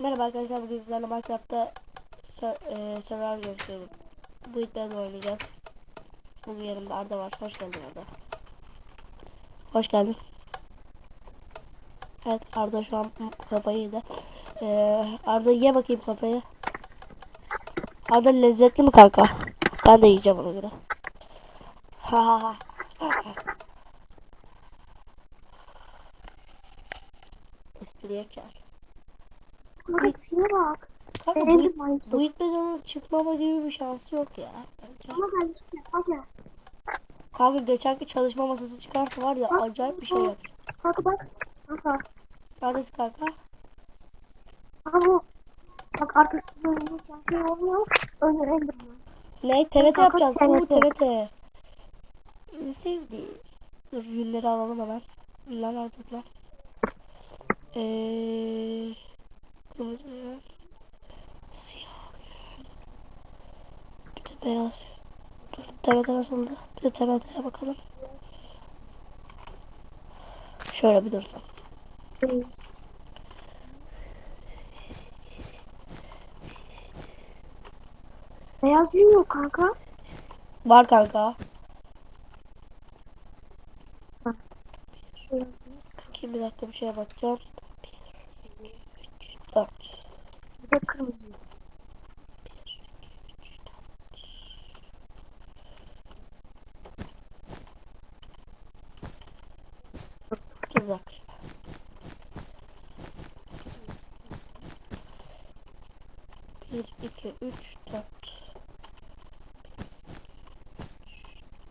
Merhaba arkadaşlar bugün sizlerle Minecraft'ta e, Survivor görüşüyorum. Bu iddiada oynayacağız. Bugün yanımda Arda var. Hoş geldin Arda. Hoş geldin. Evet Arda şu an kafayı yedi. Ee, Arda ye bakayım kafayı. Arda lezzetli mi kanka? Ben de yiyeceğim ona göre. Ha ha ha. Espriye kar. Bak bak. Kanka bu, Minecraft. bu itmeden çıkmama gibi bir şansı yok ya. Bence. Ama ben işte bak. Kanka geçenki çalışma masası çıkarsa var ya acayip bir şey yap. Kanka bak. Kanka. Neredesin kanka? Aha bu. Bak arkasında oynayacağım şey olmuyor. Enderman. Ne? TNT Kanka, yapacağız. Oo TNT. TNT. Bizi sevdi. Dur yünleri alalım hemen. Yünler lan? Eee... Yün. Siyah yün. Bir de beyaz. Dur TNT nasıldı? Bir de TNT'ye bakalım. Şöyle bir dursun. Beyaz yün yok kanka. Var kanka. Bakayım bir dakika bir şeye bakacağım. 4. Bir de kırmızı. 1, 2, 3, 4. 4 güzel. Bir, iki, üç, dört.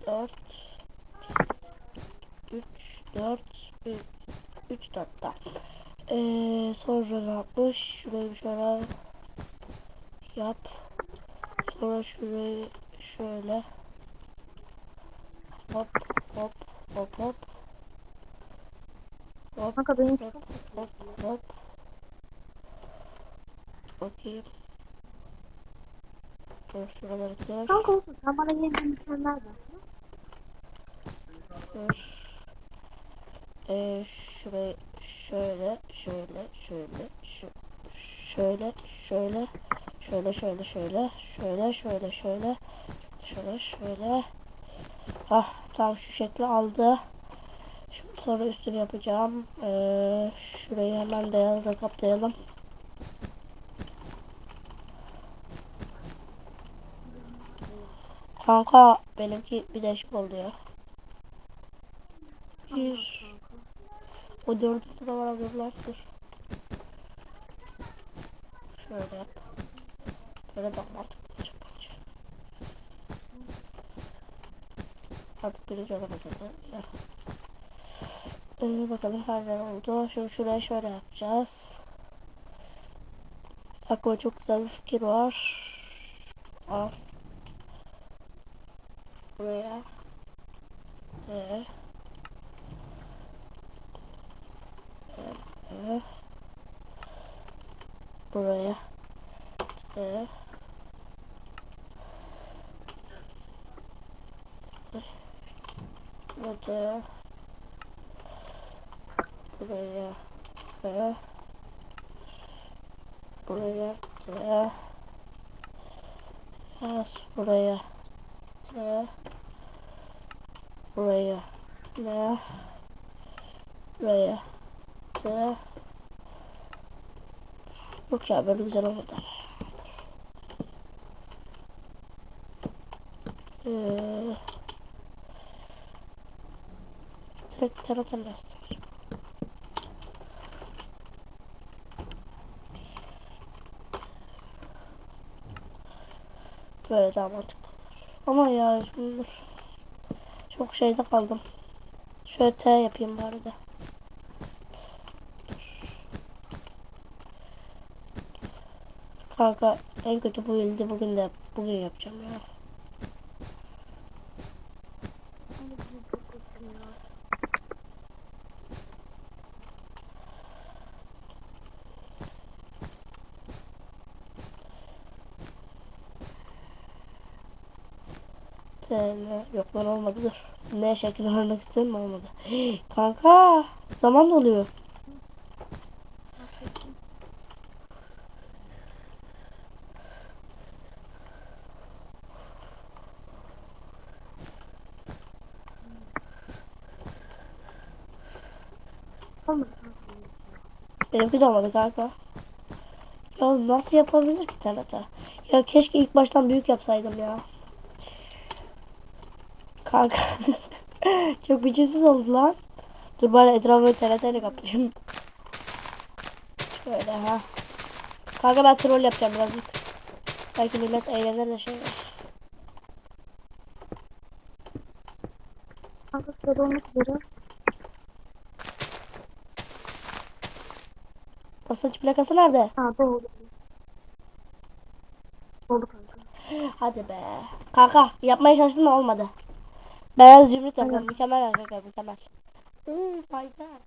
Dört. Üç, dört. Üç, dört, dört. Ee, sonra ne yapmış? Şurayı şöyle yap. Sonra şurayı şöyle. Hop, hop, hop, hop. Hop, Kanka benim hop, hop, hop. Bakayım. Dur şuraları kır. Kanka olsun. Sen bana yeniden tane ver. Dur. Ee, şurayı şöyle, şöyle, şöyle, şöyle, şöyle, şöyle, şöyle, şöyle, şöyle, şöyle, şöyle, şöyle, şöyle. Ah, tam şu şekli aldı. Şimdi sonra üstünü yapacağım. Ee, şurayı hemen beyazla kaplayalım. Kanka benimki bir değişik oldu ya. Bir. O dördüncü de var dur. Şöyle yap. Böyle bak artık olacak bence. Artık birinci olamaz zaten. Ee, bakalım her yer oldu. Şimdi şuraya şöyle yapacağız. Aklıma çok güzel bir fikir var. Al. Buraya. Ee. Buraya. Ee, burada buraya. Ee, buraya. Ee, yaz buraya. Ee, buraya. Ee, buraya ee, Yok ya böyle güzel olmadı. Ee, direkt taraftan göster. Böyle daha mantıklı. Ama ya dur. Çok şeyde kaldım. Şöyle T yapayım bari de. Kanka en kötü bu yılda bugün de bugün yapacağım ya. Yok lan olmadı dur. Ne şekil vermek istedim olmadı. Kanka zaman doluyor. Benimki de olmadı kanka. Ya nasıl yapabilir ki TNT? Ya keşke ilk baştan büyük yapsaydım ya. Kanka. Çok biçimsiz oldu lan. Dur bari etrafımı TNT ile kaplayayım. Şöyle ha. Kanka ben troll yapacağım birazcık. Belki millet eğlenir de şey. Kanka olmak üzere. Basınç plakası nerede? Ha doğru. Oldu kanka. Hadi be. Kanka yapmaya çalıştım ama olmadı. Ben zümrüt yapıyorum. Mükemmel arkadaşlar mükemmel. Hmm, my god.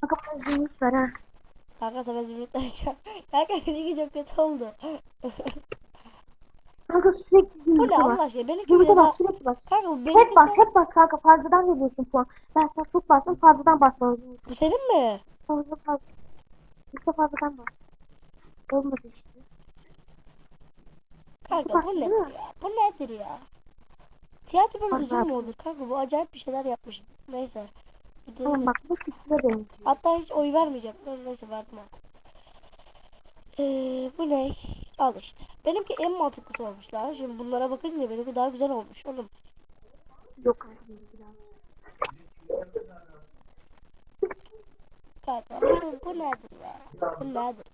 Kanka ben zümrüt ver ha. Kanka sana zümrüt vereceğim. Kanka benimki çok kötü oldu. Kanka sürekli Bu zümrüt ne Allah aşkına? Benimki Zümrüte bas sürekli bas. Kanka bu benimki Hep bas hep bas kanka fazladan veriyorsun puan. Ben sana çok bastım fazladan bas bana zümrüt. Bu senin mi? Fazla fazla. İlk fazladan bas. Olmadı işte. Kanka bu ya? Bu nedir ya? Tiyatro böyle mü bak. olur? Kanka bu acayip bir şeyler yapmış. Neyse. De- bak bu küçüğe benziyor. Hatta hiç oy vermeyeceğim. Neyse verdim artık. Ee, bu ne? Al işte. Benimki en mantıklısı olmuş lan. Şimdi bunlara bakınca benimki daha güzel olmuş oğlum. Yok kanka Kanka bu, bu nedir ya? Bu nedir?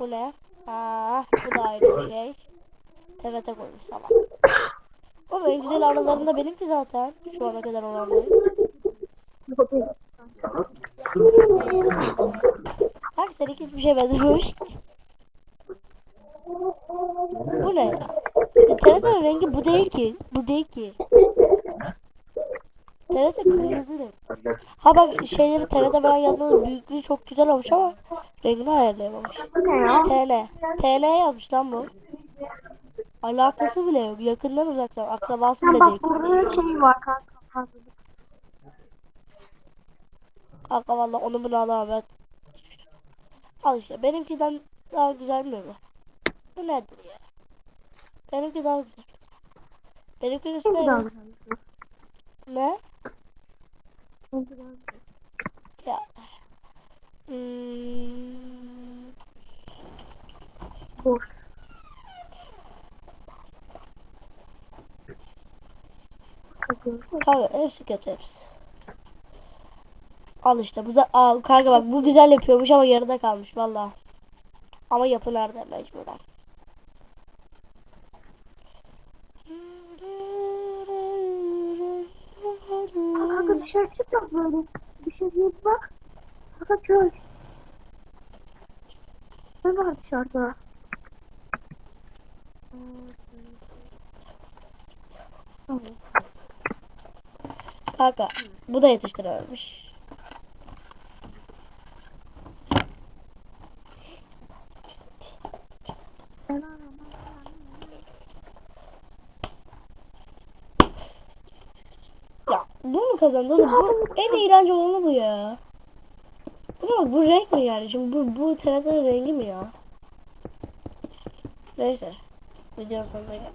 Bu ne? Aa, bu da ayrı bir şey. TRT koymuş salak. Oğlum en güzel aralarında benimki zaten. Şu ana kadar değil. Bak seninki hiçbir şey benzememiş. Bu ne ya? TRT'nin rengi bu değil ki. Bu değil ki. TRT kırmızı. Ha bak şeyleri TRT falan yazmanın büyüklüğü çok güzel olmuş ama rengini ayarlayamamış. Ne ya? TN. TN yapmış lan bu. Alakası bile yok. Yakından uzaktan. Akrabası bile bak değil. burada şey var kanka. Kanka valla onu bunu alamam ben. Al işte. Benimkiden daha güzel mi bu? Bu nedir ya? Benimki daha güzel. Benimki üstüne ne? Ya. Hmm, Boş. Kanka, kanka hepsi kötü hepsi. Al işte bu da Aa, kanka bak bu güzel yapıyormuş ama yarıda kalmış valla. Ama yapı nerede mecburen. Kanka dışarı çık bak böyle. Dışarıya bir bak. Kanka köy. Ne var dışarıda? Kanka bu da yetiştirememiş. Ya bu mu kazandı oğlum? Bu en eğlenceli olanı bu ya. Ama bu renk mi yani? Şimdi bu, bu TRT'nin rengi mi ya? Neyse. Videonun sonuna geldik.